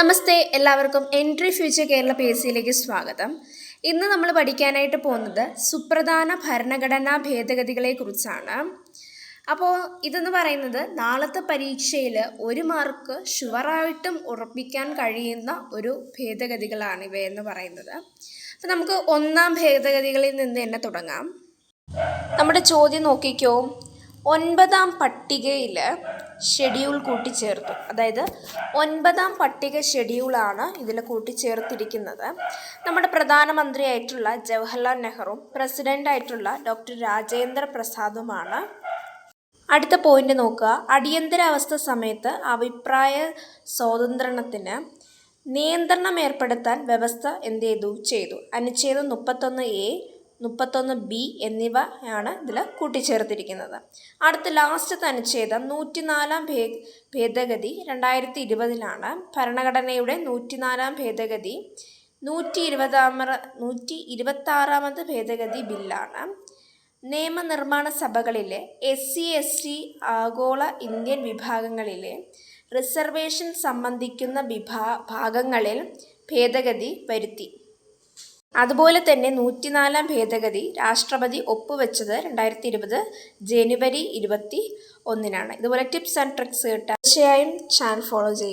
നമസ്തേ എല്ലാവർക്കും entry future Kerala P S സിയിലേക്ക് സ്വാഗതം. ഇന്ന് നമ്മൾ പഠിക്കാനായിട്ട് പോകുന്നത് സുപ്രധാന ഭരണഘടനാ ഭേദഗതികളെക്കുറിച്ചാണ്. അപ്പോൾ ഇതെന്ന് പറയുന്നത് നാളത്തെ പരീക്ഷയിൽ ഒരു മാർക്ക് ഷുവറായിട്ടും ഉറപ്പിക്കാൻ കഴിയുന്ന ഒരു ഭേദഗതികളാണ് ഇവയെന്ന് പറയുന്നത്. അപ്പോൾ നമുക്ക് ഒന്നാം ഭേദഗതികളിൽ നിന്ന് തന്നെ തുടങ്ങാം. നമ്മുടെ ചോദ്യം നോക്കിക്കോ. ഒൻപതാം പട്ടികയിൽ ഷെഡ്യൂൾ കൂട്ടിച്ചേർത്തു. അതായത് ഒൻപതാം പട്ടിക ഷെഡ്യൂളാണ് ഇതിൽ കൂട്ടിച്ചേർത്തിരിക്കുന്നത്. നമ്മുടെ പ്രധാനമന്ത്രിയായിട്ടുള്ള ജവഹർലാൽ നെഹ്റും പ്രസിഡന്റായിട്ടുള്ള ഡോക്ടർ രാജേന്ദ്ര പ്രസാദുമാണ്. അടുത്ത പോയിന്റ് നോക്കുക. അടിയന്തരാവസ്ഥ സമയത്ത് അഭിപ്രായ സ്വാതന്ത്ര്യത്തിന് നിയന്ത്രണം ഏർപ്പെടുത്താൻ വ്യവസ്ഥ എന്ത് ചെയ്തു? ചെയ്തു. അനുച്ഛേദം മുപ്പത്തൊന്ന് എ മുപ്പത്തൊന്ന് ബി എന്നിവയാണ് ഇതിൽ കൂട്ടിച്ചേർത്തിരിക്കുന്നത്. അടുത്ത ലാസ്റ്റ് അനുച്ഛേദം നൂറ്റിനാലാം ഭേ ഭേദഗതി രണ്ടായിരത്തി ഇരുപതിലാണ് ഭരണഘടനയുടെ നൂറ്റിനാലാം ഭേദഗതി നൂറ്റി ഇരുപതാമ നൂറ്റി ഇരുപത്താറാമത് ഭേദഗതി ബില്ലാണ്. നിയമനിർമ്മാണ സഭകളിലെ എസ് സി എസ് ടി ആഗോള ഇന്ത്യൻ വിഭാഗങ്ങളിലെ റിസർവേഷൻ സംബന്ധിക്കുന്ന വിഭാ ഭാഗങ്ങളിൽ ഭേദഗതി വരുത്തി. അതുപോലെ തന്നെ നൂറ്റിനാലാം ഭേദഗതി രാഷ്ട്രപതി ഒപ്പുവെച്ചത് രണ്ടായിരത്തി ഇരുപത് ജനുവരി ഇരുപത്തി ഒന്നിനാണ്. ഇതുപോലെ ടിപ്സ് ആൻഡ് ട്രിക്സ് കിട്ടാൻ തീർച്ചയായും ചാനൽ ഫോളോ ചെയ്യും